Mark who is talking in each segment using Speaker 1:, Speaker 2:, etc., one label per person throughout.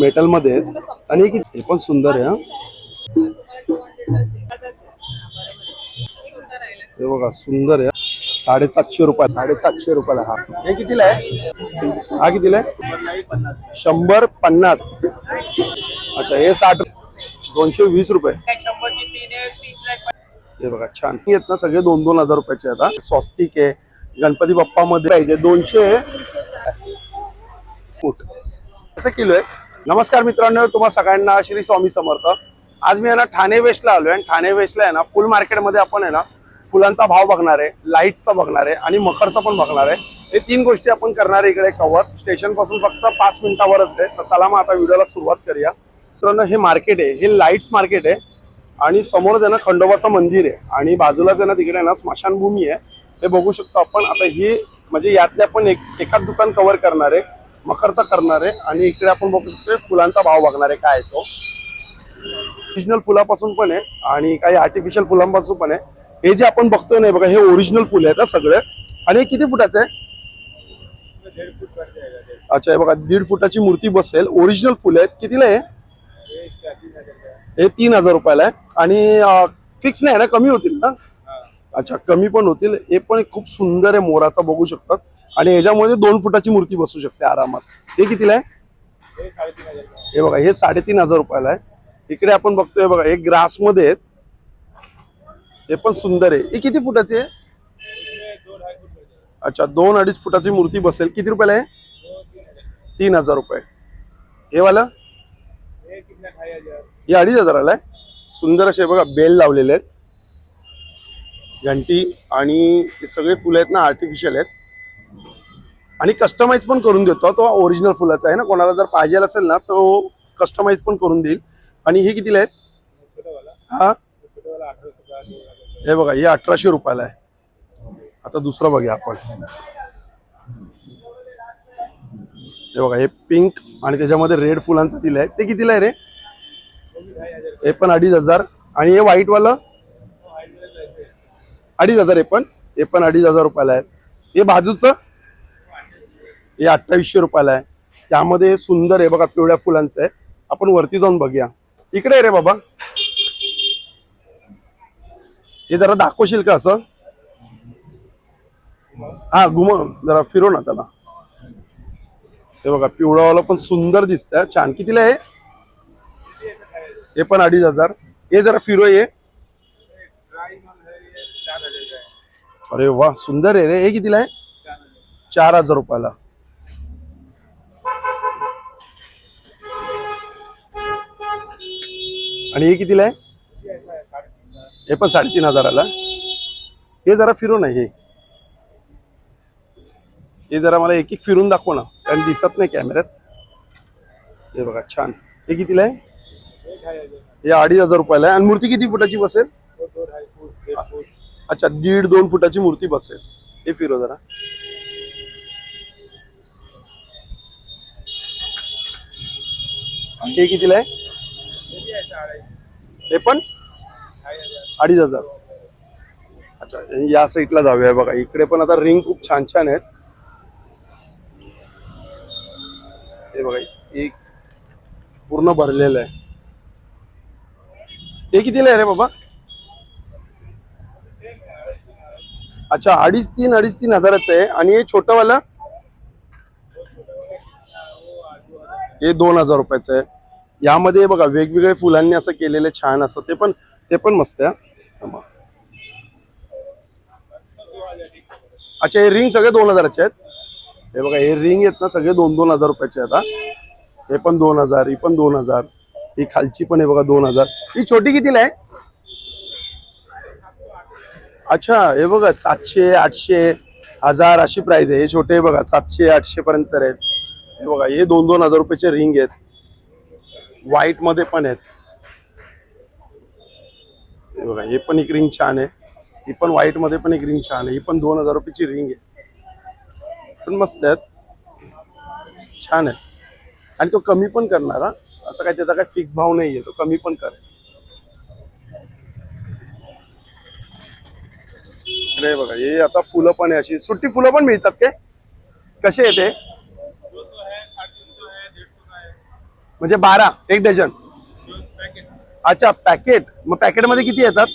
Speaker 1: मेटलमध्ये आहेत. आणि हे किती- पण सुंदर आहे हा. हे बघा सुंदर आहे साडेसातशे रुपये साडेसातशे रुपयाला हा. हे कितीला आहे? हा कितीला आहे? शंभर पन्नास. अच्छा हे साठ दोनशे वीस रुपये. हे बघा छान. येत ना सगळे दोन दोन हजार रुपयाचे आता स्वस्तिक आहे. गणपती बाप्पा मध्ये पाहिजे दोनशे. फूट. कसं किलो आहे. नमस्कार मित्रांनो तुम्हा सगळ्यांना श्री स्वामी समर्थ. आज मी आहे ना ठाणे वेस्टला आहे आणि ठाणे वेस्टला आहे ना फुल मार्केटमध्ये आपण आहे ना फुलांचा भाव बघणार आहे लाईटचा बघणार आहे आणि मकरचा पण बघणार आहे. हे तीन गोष्टी आपण करणार आहे इकडे कव्हर स्टेशनपासून फक्त पाच मिनिटावरच आहे. तर चला मग आता व्हिडिओला सुरुवात करूया. मित्रांनो हे मार्केट आहे. हे लाईट्स मार्केट आहे. आणि समोर आहे ना खंडोबाचं मंदिर आहे आणि बाजूलाच आहे ना तिकडे आहे ना स्मशानभूमी आहे. हे बघू शकतो आपण. आता ही म्हणजे यातल्या पण एक एकाच दुकान कव्हर करणार आहे. मखरचा करणार आहे. आणि इकडे आपण बघू शकतो फुलांचा भाव बघणार आहे. काय तो? ओरिजिनल फुलापासून पण आहे आणि काही आर्टिफिशियल फुलांपासून पण आहे. हे जे आपण बघतोय नाही बघा हे ओरिजिनल फुल आहेत सगळे. आणि हे किती फुटाचं आहे? अच्छा हे बघा दीड फुटाची मूर्ती बसेल. ओरिजिनल फुल आहेत. कितीला आहे? हे तीन हजार रुपयाला आहे. आणि फिक्स नाही ना? कमी होतील ना? अच्छा कमी पण होतील. हे पण खूप सुंदर आहे मोराचा बघू शकतात. आणि याच्यामध्ये दोन फुटाची मूर्ती बसू शकते आरामात. ते कितीला आहे? हे बघा हे साडेतीन हजार रुपयाला आहे. इकडे आपण बघतोय बघा हे ग्रासमध्ये आहेत. हे पण सुंदर आहे. हे किती फुटाचे आहे? अच्छा दोन अडीच फुटाची मूर्ती बसेल. किती रुपयाला आहे? तीन हजार रुपये. हे वाला? हे अडीच हजाराला आहे. सुंदर असे बघा बेल लावलेले आहेत. घंटी आणि हे सगळे फुलं आहेत ना आर्टिफिशियल आहेत. आणि कस्टमाइज पण करून देतो. तो ओरिजिनल फुलाचा आहे ना कोणाला जर पाहिजे असेल ना तो कस्टमाइज पण करून देईल. आणि हे कितीला आहेत? हा? हे बघा हे अठराशे रुपयाला आहे. आता दुसरं बघूया आपण. हे बघा हे पिंक आणि त्याच्यामध्ये रेड फुलांचं दिलं आहे. ते कितीला आहे रे? हे पण अडीच हजार. आणि हे व्हाईट वालं? अडीच हजार हे पण हे पण अडीच हजार रुपयाला आहे. हे बाजूचं हे अठ्ठावीसशे रुपयाला आहे. त्यामध्ये सुंदर आहे बघा पिवळ्या फुलांचं आहे. आपण वरती जाऊन बघूया. इकडे रे बाबा. हे जरा दाखवशील का असं? हा घुमव जरा फिरव ना त्याला. हे बघा पिवळावाला पण सुंदर दिसत छान. कितीला आहे? हे पण अडीच हजार. हे जरा फिरो ये अरे वा सुंदर आहे रे. हे कितीला आहे? चार हजार रुपयाला. आणि हे कितीला आहे? हे पण साडेतीन हजाराला. हे जरा फिरू ना हे. हे जरा मला एक एक फिरून दाखव ना कारण दिसत नाही कॅमेऱ्यात. हे बघा छान. हे कितीला आहे? हे अडीच हजार रुपयाला आहे. आणि मूर्ती किती फुटाची बसेल? अच्छा दीड दोन फुटाची मूर्ती बसेल. हे फिरो जरा. हे कितीला आहे? हे पण? अडीच हजार. अच्छा या साईडला जाऊया बघा. इकडे पण आता रिंग खूप छान छान आहेत. हे बघा एक पूर्ण भरलेलं आहे. हे कितीला आहे रे बाबा? अच्छा अडीच तीन अडीच तीन हजाराचं आहे. आणि हे छोटंवालं? हे दोन हजार रुपयाचं आहे. यामध्ये बघा वेगवेगळे फुलांनी असं केलेलं छान असं. ते पण ते पण मस्त आहे अच्छा हे रिंग सगळे दोन हजाराचे आहेत. हे बघा हे रिंग आहेत ना सगळे दोन दोन हजार रुपयाचे आहेत हे पण दोन हजार ही पण दोन हजार ही खालची पण आहे बघा दोन हजार. ही छोटी कितीला आहे? अच्छा हे बघा सातशे आठशे हजार अशी प्राइस आहे. हे छोटे बघा सातशे आठशे पर्यंत आहेत. हे बघा हे दोन दोन हजार रुपयाचे रिंग आहेत. व्हाईटमध्ये पण आहेत. हे बघा हे पण एक रिंग छान आहे. ही पण व्हाईटमध्ये पण एक रिंग छान आहे. ही पण दोन हजार रुपयाची रिंग आहे. पण मस्त आहेत. छान आहे आणि तो कमी पण करणार हा. असं काय त्याचा काय फिक्स भाव नाही आहे तो कमी पण करेल. अरे बघा. हे आता फुलं पण आहे अशी. सुट्टी फुलं पण मिळतात ते कसे येते म्हणजे बारा एक डझन. अच्छा पॅकेट. मग पॅकेटमध्ये किती येतात?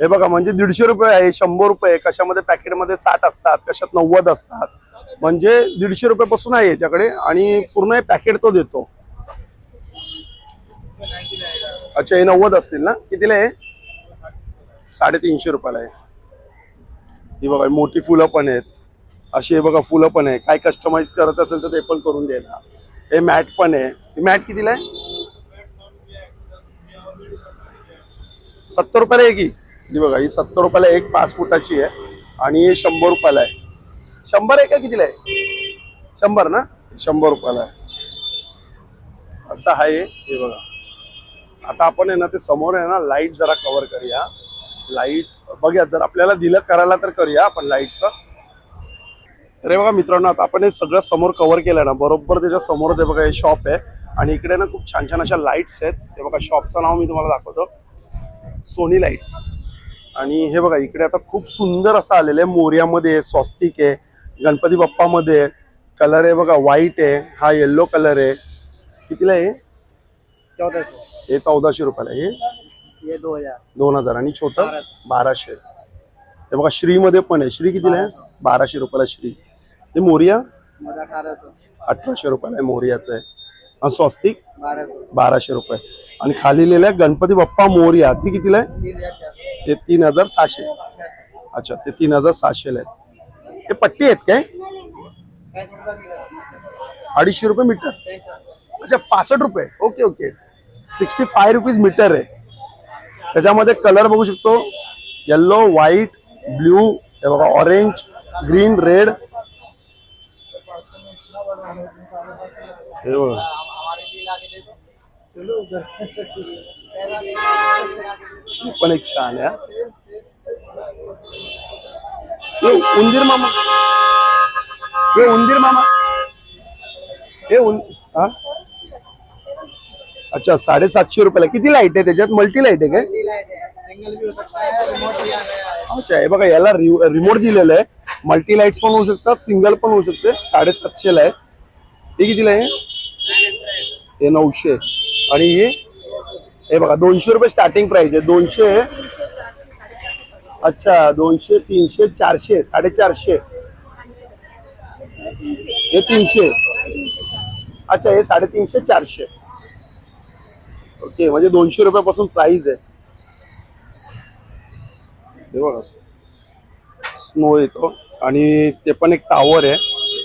Speaker 1: हे बघा म्हणजे दीडशे रुपये आहे शंभर रुपये कशामध्ये? पॅकेटमध्ये साठ असतात कशात नव्वद असतात. म्हणजे दीडशे रुपयापासून आहे याच्याकडे आणि पूर्ण पॅकेट तो देतो. अच्छा हे नव्वद असतील ना? कितीला आहे? साडेतीनशे रुपयाला आहे. ही बघा मोठी फुलं पण आहेत. अशी हे बघा फुलं पण आहे. काय कस्टमाइज करत असेल तर ते पण करून देणार. हे मॅट पण आहे. ही मॅट कितीला आहे? सत्तर रुपयाला आहे की ही बघा ही सत्तर रुपयाला एक पाच फुटाची आहे. आणि हे शंभर रुपयाला आहे. शंभर आहे का कितीला आहे? शंभर ना? शंभर रुपयाला आहे. असं आहे हे बघा. आता आपण आहे ना ते समोर आहे ना लाइट जरा कव्हर करूया. लाइट बघूया जर आपल्याला दिलं करायला तर करूया आपण लाईटचं. अरे बघा मित्रांनो आता आपण हे सगळं समोर कव्हर केलं ना बरोबर त्याच्यासमोर ते बघा हे शॉप आहे. आणि इकडे ना खूप छान छान अशा लाईट्स आहेत. ते बघा शॉपचं नाव मी तुम्हाला दाखवतो. सोनी लाईट्स आणि हे बघा इकडे आता खूप सुंदर असं आलेलं आहे. मोर्यामध्ये आहे, स्वस्तिक आहे गणपती बाप्पामध्ये कलर आहे बघा व्हाईट आहे. हा येल्लो कलर आहे. कितीला आहे? हे चौदाशे रुपयाला आहे. हे
Speaker 2: दो हजार.
Speaker 1: दोन हजार आणि छोटं
Speaker 2: बाराशे.
Speaker 1: बाराशे. हे बघा श्रीमध्ये पण आहे. श्री कितीला आहे? बाराशे. रुपयाला श्री. हे मोरिया? अठराशे. रुपयाला आहे मोरियाचं आहे. आणि स्वस्तिक? बाराशे. रुपये. आणि खाली लिहिलं आहे गणपती बाप्पा मोरिया. ती कितीला आहे?
Speaker 2: तीन हजार
Speaker 1: ते तीन हजार सहाशे. अच्छा ते तीन हजार सहाशेला आहेत. हे पट्टी आहेत काय? अडीचशे रुपये मीटर. अच्छा पासष्ट रुपये. Okay okay. Sixty five rupees metre आहे. त्याच्यामध्ये कलर बघू शकतो. येल्लो व्हाईट ब्ल्यू हे बघा ऑरेंज ग्रीन रेड हे बघा. पण एक छान आहे उंदीर मामा. हे उंदीर मामा. हे उन हा? अच्छा साडेसातशे रुपयाला. किती लाइट आहे त्याच्यात? मल्टी लाइट आहे काय?
Speaker 2: लाइट है सिंगल भी हो सकता है रिमोट दिया गया है
Speaker 1: अच्छा हे बघा याला रिमोट दिलेलं आहे. मल्टी लाईट्स पण होऊ शकतात सिंगल पण होऊ शकते. साडेसातशे ला आहे. हे कितीला आहे? हे नऊशे. आणि हे हे बघा दोनशे रुपये स्टार्टिंग प्राइस आहे. दोनशे अच्छा दोनशे तीनशे चारशे साडेचारशे. हे तीनशे. अच्छा हे साडेतीनशे चारशे. ओके म्हणजे दोनशे रुपयापासून प्राइस आहे. हे बघा स्नो येतो. आणि ते पण एक टावर आहे.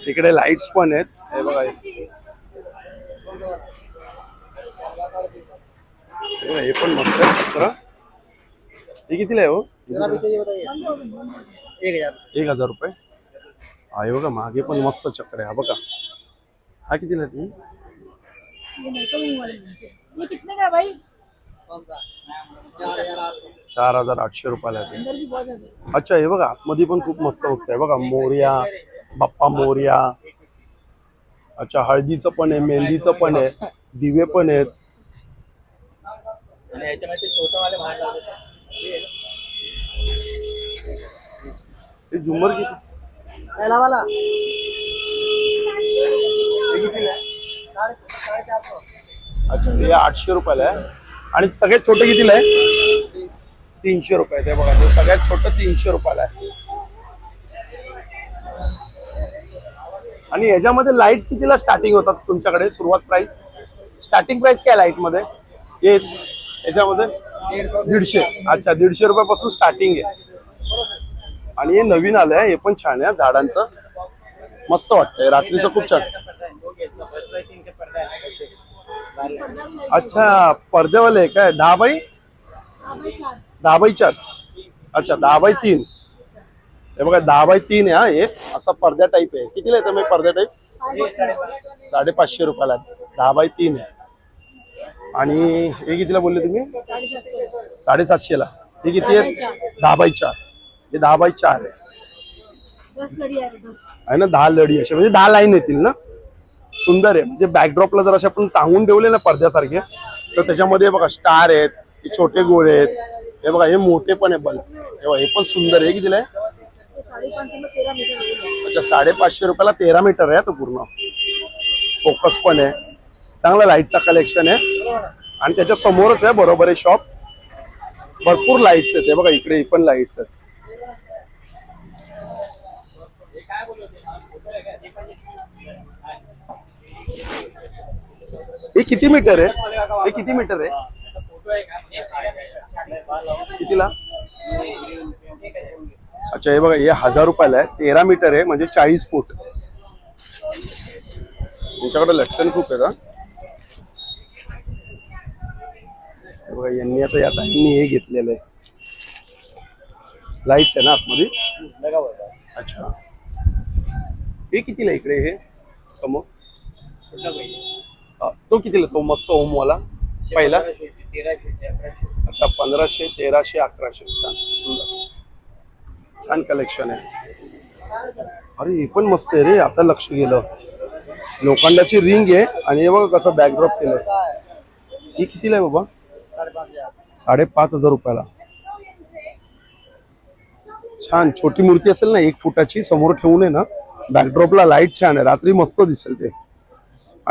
Speaker 1: इकडे लाईट्स पण आहेत. हे बघा हे. पण मस्त आहे हे कितीला आहे हो?
Speaker 2: एक हजार.
Speaker 1: रुपये? हा हे बघा मागे पण मस्त चक्र आहे. हा बघा. हा कितीला आहे तुम्ही
Speaker 3: ये नहीं तो नहीं वाले ये कितने का है भाई
Speaker 2: चार हजार
Speaker 1: आठशे रुपयाला.
Speaker 3: अंदर भी बहुत
Speaker 1: अच्छा हे बघा आतमध्ये पण खूप मस्त मस्त आहे बघा मोर्या बाप्पा मोर्या. अच्छा हळदीचं पण आहे मेहंदीचं पण आहे दिवे पण आहेत.
Speaker 2: आणि याच्यामध्ये छोटा वाले बाहेर लावले
Speaker 1: हे झुमर किती?
Speaker 2: पहला वाला
Speaker 1: कितीला अच्छा हे आठशे रुपयाला आहे. आणि सगळ्यात छोटं कितीला आहे? तीनशे रुपये ते बघा ते सगळ्यात छोटं तीनशे रुपयाला आहे. आणि याच्यामध्ये लाईट्स कितीला स्टार्टिंग होतात तुमच्याकडे? सुरुवात प्राइस स्टार्टिंग प्राइस काय लाइटमध्ये? हे याच्यामध्ये दीडशे. अच्छा दीडशे रुपयापासून स्टार्टिंग आहे. आणि हे नवीन आलंय हे पण छान आहे झाडांचं. मस्त वाटतंय रात्रीचं खूप छान. अच्छा पडद्यावाले आहे काय? दहा बाई दहा बाई चार अच्छा दहा बाय तीन. हे बघा दहा बाय तीन आहे हा हे असा पडद्या टाईप आहे. कितीला येतं मी पडद्या टाईप साडेपाचशे रुपयाला. दहा बाय तीन आहे. आणि हे कितीला बोलले तुम्ही? साडेसातशेला. हे किती आहे दहा बाय चार हे दहा बाय चार आहे ना दहा लढी असे म्हणजे दहा लाईन येतील ना? सुंदर आहे. म्हणजे बॅकड्रॉपला जर असे आपण टांगून ठेवले ना पडद्यासारखे तर त्याच्यामध्ये बघा स्टार आहेत हे छोटे गोळे आहेत. हे बघा हे मोठे पण आहे बल्ब हे बघा हे पण सुंदर आहे. की कितीला आहे? अच्छा साडेपाचशे रुपयाला तेरा मीटर आहे तो पूर्ण. फोकस पण आहे. चांगला लाईटचा कलेक्शन आहे. आणि त्याच्या समोरच आहे बरोबर आहे शॉप भरपूर लाईट्स आहेत. हे बघा इकडे पण लाईट्स आहेत. हे किती मीटर आहे? हे किती मीटर आहे? कितीला? अच्छा हे बघा हे हजार रुपयाला आहे. तेरा मीटर आहे म्हणजे चाळीस फूट. तुमच्याकडे लटकन खूप आहे का बघा यांनी आता या ताईंनी हे घेतलेलं आहे. लाईट्स आहे ना आतमध्ये? अच्छा. हे कितीला इकडे हे? समोर? तो कितीला? तो मस्त ओमवाला पहिला? अच्छा पंधराशे तेराशे अकराशे. छान. सुंदर. छान कलेक्शन आहे. अरे हे पण मस्त आहे रे. आता लक्ष गेलं. लोखंडाची रिंग आहे आणि हे बघा कसं बॅकड्रॉप केलं. ही कितीला आहे बाबा? साडेपाच हजार रुपयाला. छान. छोटी मूर्ती असेल ना एक फुटाची समोर ठेवून आहे ना बॅकड्रॉपला लाइट छान आहे. रात्री मस्त दिसेल ते.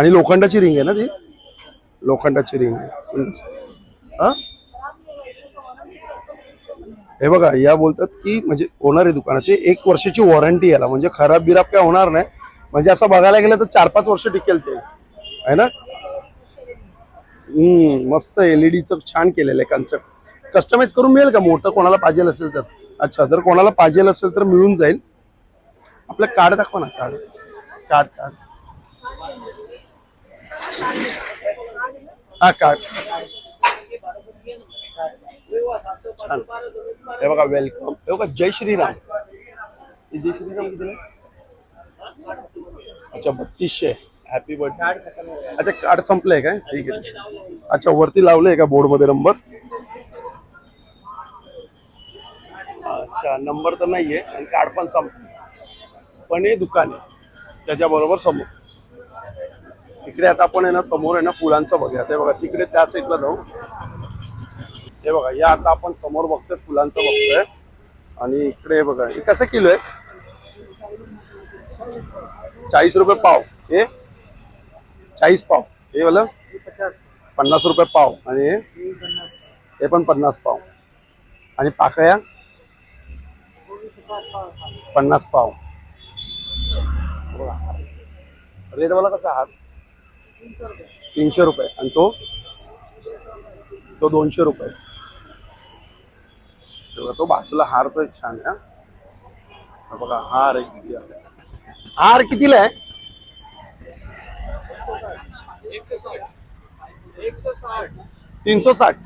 Speaker 1: आणि लोखंडाची रिंग आहे ना ती? लोखंडाची रिंग आहे. हा? हे बघा या बोलतात की म्हणजे होणार आहे दुकानाची. एक वर्षाची वॉरंटी याला. म्हणजे खराब बिराब काय होणार नाही. म्हणजे असं बघायला गेलं तर चार पाच वर्ष टिकेल ते. आहे ना? हम्म मस्त एलईडीचं छान केलेलं आहे कन्सेप्ट कस्टमाइज करून मिळेल का? मोठं कोणाला पाहिजे असेल तर. अच्छा जर कोणाला पाहिजे असेल तर मिळून जाईल. आपलं कार्ड दाखवा ना कार्ड कार्ड कार्ड हा कार्ड छान. हे बघा वेलकम हे बघा जय श्रीराम. जय श्रीराम कितीला अच्छा बत्तीसशे. हॅपी बर्थडे अच्छा कार्ड संपलंय काय? ठीक आहे. अच्छा वरती लावलंय का बोर्डमध्ये नंबर अच्छा नंबर तर नाहीये आणि कार्ड पण संपलं पण हे दुकान आहे. त्याच्याबरोबर समोर. तिकडे आता आपण आहे ना समोर आहे ना फुलांचं बघूया. ते बघा तिकडे त्या साईडला जाऊ. हे बघा या आता आपण समोर बघतोय फुलांचं बघतोय. आणि इकडे हे बघा हे कसं किलो आहे? चाळीस रुपये पाव. हे? चाळीस पाव. हे बोला पन्नास रुपये पाव. आणि हे? पण पन्नास पाव. आणि पाकळ्या? पन्नास पाव. रेट वाला कसा आहात तीनशे रुपये. आणि तो? तो दोनशे रुपये. तेव्हा तो बाजूला हार तो एक छान आहे बघा हार आहे किती आहे. हार कितीला आहे? तीनशे साठ.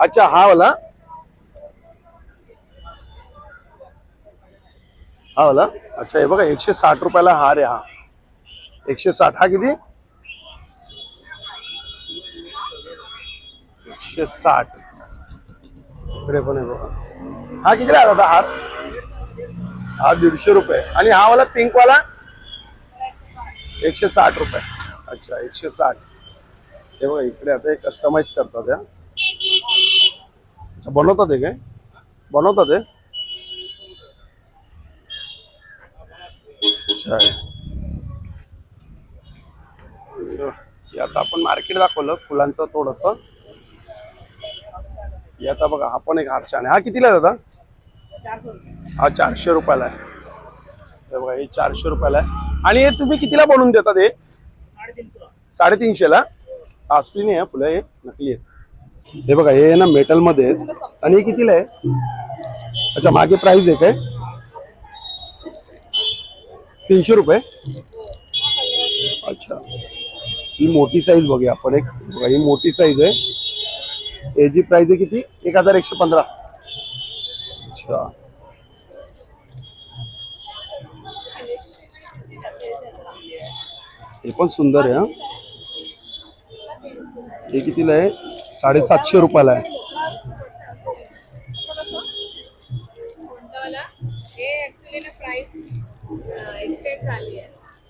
Speaker 1: अच्छा हा वाला? हा वाला? अच्छा हे बघा एकशे साठ रुपयाला हार आहे हा. एकशे साठ. हा किती? एकशे साठ. इकडे पण आहे बघा. हा कितीला आहे दादा हात? हा दीडशे रुपये. आणि हा वाला पिंक वाला? एकशे साठ रुपये. अच्छा एकशे साठ. हे बघा इकडे आता हे कस्टमाइज करतात या अच्छा बनवतात हे काय? बनवतात हे? अच्छा आता आपण मार्केट दाखवलं फुलांचं थोडंसं. हे आता बघा हा पण एक हार छान आहे. हा कितीला आहे दादा? हा चारशे रुपयाला आहे. हे बघा हे चारशे रुपयाला आहे. आणि हे तुम्ही कितीला बनवून देतात हे? साडेतीनशेला असली नाही आहे फुलं हे नकली आहेत. हे बघा हे ना मेटलमध्ये आहेत. आणि हे कितीला आहे? अच्छा मागे प्राइस आहे. काय तीनशे रुपये? अच्छा. ही मोठी साईज बघूया आपण एक. बघा ही मोठी साईज आहे. याची प्राइस आहे किती? एक हजार एकशे पंधरा. अच्छा. हे पण सुंदर आहे हा. हे कितीला आहे? साडेसातशे रुपयाला आहे.
Speaker 4: प्राइस एक्सचेंज झाली आहे.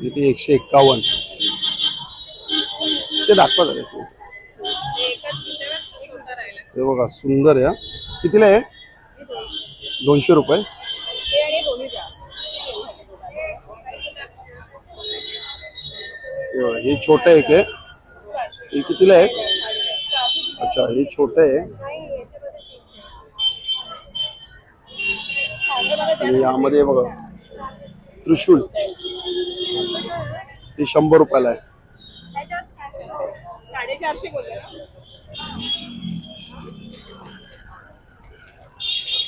Speaker 1: इथे एकशे एक्कावन्न. ते दाखवा झाले ते. हे बघा सुंदर आहे कितीला आहे? दोनशे रुपये. हे छोट हे एक आहे. हे कितीला आहे? अच्छा हे छोट आहे. आणि यामध्ये बघा त्रिशूल. हे शंभर रुपयाला आहे.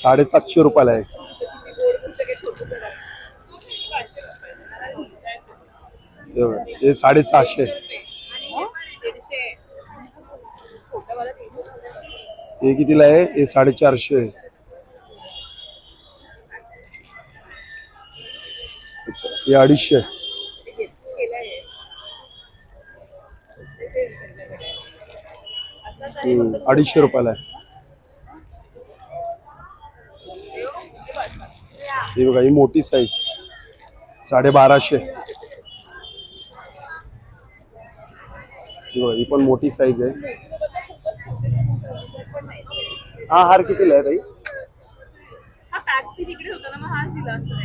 Speaker 1: साडेसातशे रुपयाला आहे. हे हे साडेसहाशे हे कितीला आहे? हे साडेचारशे. हे अडीचशे. अडीचशे रुपयाला आहे. ही बघा ही मोठी साईज साडे बाराशे ही बघा ही पण मोठी साईज आहे. हा हार कितीला आहे ताई
Speaker 3: हा पॅक बी तिकडे होता ना मग हाच दिला असता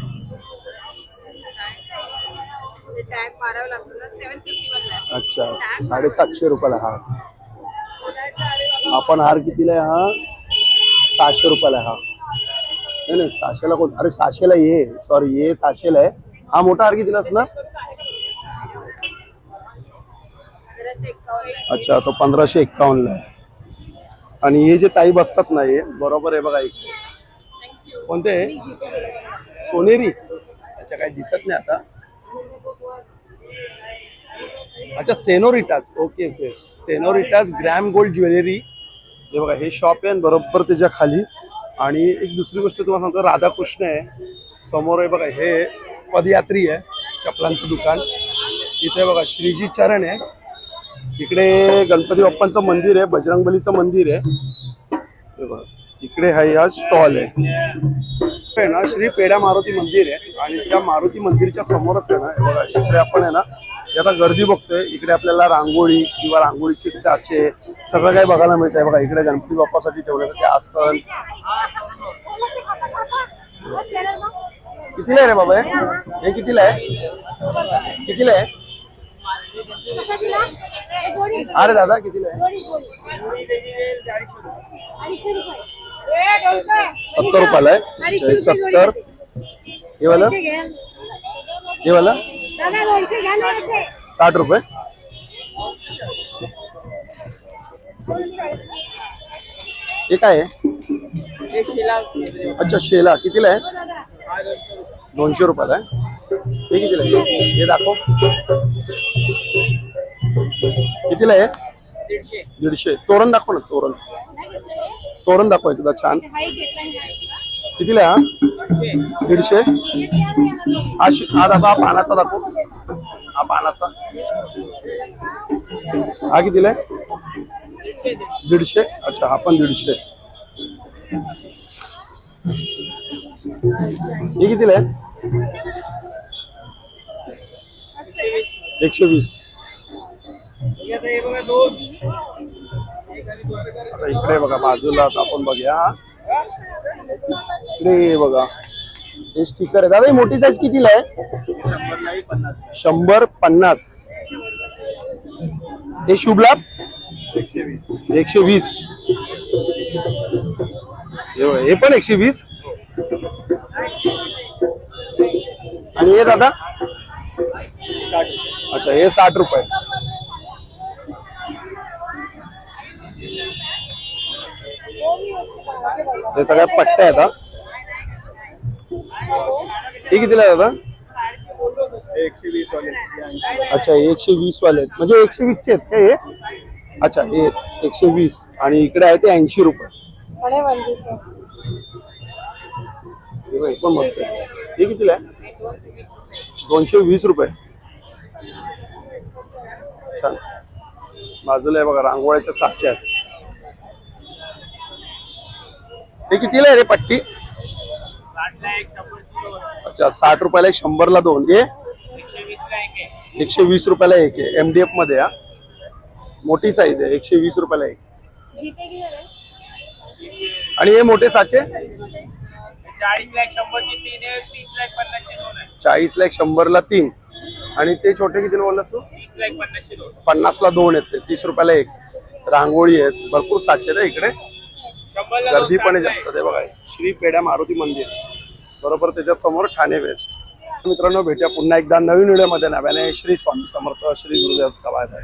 Speaker 3: त्यांनी
Speaker 4: टॅग मारावं लागतो ना. Seven fifty.
Speaker 1: अच्छा साडेसातशे रुपयाला हार आपण हार कितीला आहे हा? सहाशे रुपयाला आहे हा. नाही नाही सहाशेला कोण? अरे सहाशेला ये. सॉरी ये सहाशेला आहे. हा मोठा हार कितीला असणार अच्छा तो पंधराशे एक्कावन्नला आहे. आणि हे जे ताई बसतात ना हे बरोबर आहे बघा एक. कोणते? सोनेरी. अच्छा काही दिसत नाही आता. अच्छा senoritas okay okay senoritas gram gold jewellery हे बघा हे शॉप आहे बरोबर त्याच्याखाली. आणि एक दुसरी गोष्ट तुम्हाला सांगतो राधाकृष्ण आहे. समोर आहे बघा हे पदयात्री आहे चपलांचं दुकान. इथे बघा श्रीजी चरण आहे. इकडे गणपती बाप्पांचं मंदिर आहे बजरंगबलीचं मंदिर आहे. बघा इकडे हा या स्टॉल आहे. ना श्री पेढा मारुती मंदिर आहे. आणि त्या मारुती मंदिरच्या समोरच आहे ना बघा इकडे आपण आहे ना आता गर्दी बघतोय. इकडे आपल्याला रांगोळी किंवा रांगोळीचे साचे सगळं काही बघायला मिळत आहे बघा इकडे गणपती बाप्पासाठी ठेवण्यासाठी ते आसन. कितीला आहे रे बाबा हे? कितीला आहे? कितीला आहे? अरे दादा कितीला आहे? सत्तर रुपयाला आहे. सत्तर. हे वाला? हे वाला? साठ रुपये। हे काय आहे? अच्छा शेला. कितीला आहे? दोनशे रुपयाला आहे. हे कितीला आहे? दीडशे. तोरण दाखव ना, तोरण. तोरण दाखव एकदा छान. हा? दीडशे? हा हा दाखव हा पानाचा दाखव. हा पानाचा. हा कितीला आहे? दीडशे? अच्छा हा पण दीडशे. हे कितीला आहे? एकशे वीस. आता इकडे बघा बाजूला आपण बघूया. इकडे हे बघा. हे स्टिकर आहे. दादा ही मोठी साईज कितीला आहे? शंभर पन्नास. हे शुभ लाभ? एकशे वीस. हे हे पण एकशे वीस. आणि हे दादा? अच्छा हे साठ रुपये. हे सगळ्या पट्ट्या आहेत हा. हे कितीला आहे दादा अच्छा हे एकशे वीस वाले आहेत. म्हणजे एकशे वीसचे आहेत का हे? अच्छा हे एकशे वीस. आणि इकडे आहे ते ऐंशी रुपये. पण. मस्त आहे. हे कितीला आहे? दोनशे वीस रुपये. छान. बाजूला आहे बघा रांगोळ्याच्या साचे आहेत. हे कितीला आहे रे पट्टी? अच्छा साठ रुपयाला एक शंभरला दोन. हे? एकशे वीस रुपयाला एक आहे. एमडीएफमध्ये हा? मोठी साईज आहे. एकशे वीस रुपयाला एक. आणि हे मोठे साचे?
Speaker 2: चाळीस लाख शंभर ला
Speaker 1: चाळीसला एक शंभरला तीन. आणि ते छोटे किती बोलला तू?
Speaker 2: तीस दोन
Speaker 1: पन्नासला दोन आहेत ते. तीस रुपयाला एक. रांगोळी आहेत. भरपूर साचे आहेत इकडे. गर्दी पण आहे जास्त ते बघा. श्री पेड्या मारुती मंदिर. बरोबर त्याच्यासमोर ठाणे वेस्ट. मित्रांनो भेटूया पुन्हा एकदा नवीन व्हिडिओमध्ये. नव्याने श्री स्वामी समर्थ श्री गुरुदेव बाय बाय